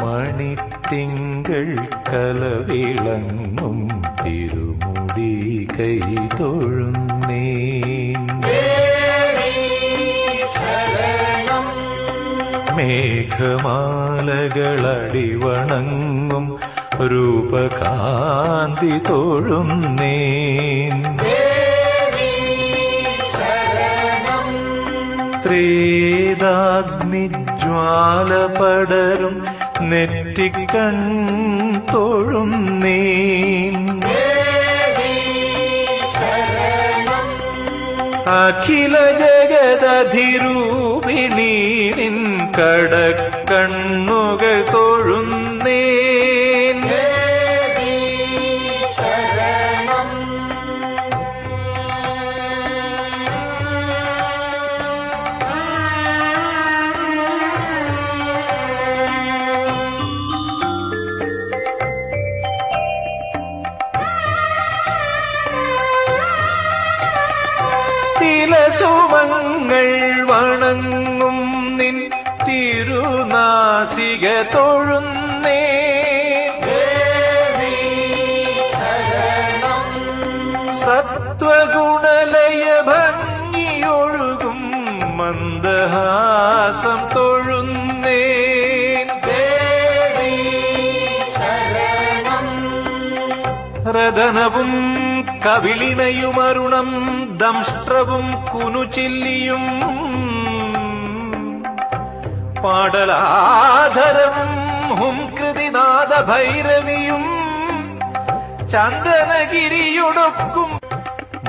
മണിത്തിങ്കൾ കലവിളങ്ങും തിരുമുടി കൈ തൊഴുന്നേ മേഘമാലകളടിവണങ്ങും രൂപകാന്തി തൊഴുന്നേ ത്രീതാഗ്നിജ്വാല പടരും നെറ്റിക്കൺ തൊഴുന്നേ അഖില ജഗതധിരൂപിണീൻ കടക്കണ്ണുകൾ തൊഴുന്നേ തിലസുമങ്ങൾ വണങ്ങും നിൻ തിരുനാസിക തൊഴുന്നേ. സത്വഗുണലയ ഭംഗിയൊഴുകും മന്ദഹാസം തൊഴുന്നേ. രതനവും കവിളിണയുമരുണം ദംഷ്ട്രവും കുനുചില്ലിയും പാടലാധരവും ഹുംകൃതിനാഥ ഭൈരവിയും ചന്ദനഗിരിയൊടുക്കും.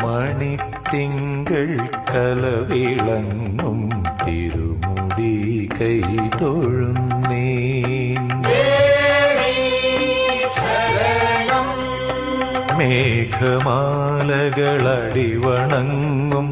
മണിത്തിങ്കൾ കലവിളങ്ങും തിരുമുടി കൈ തൊഴുന്നേ മേഘമാലകളടിവണങ്ങും.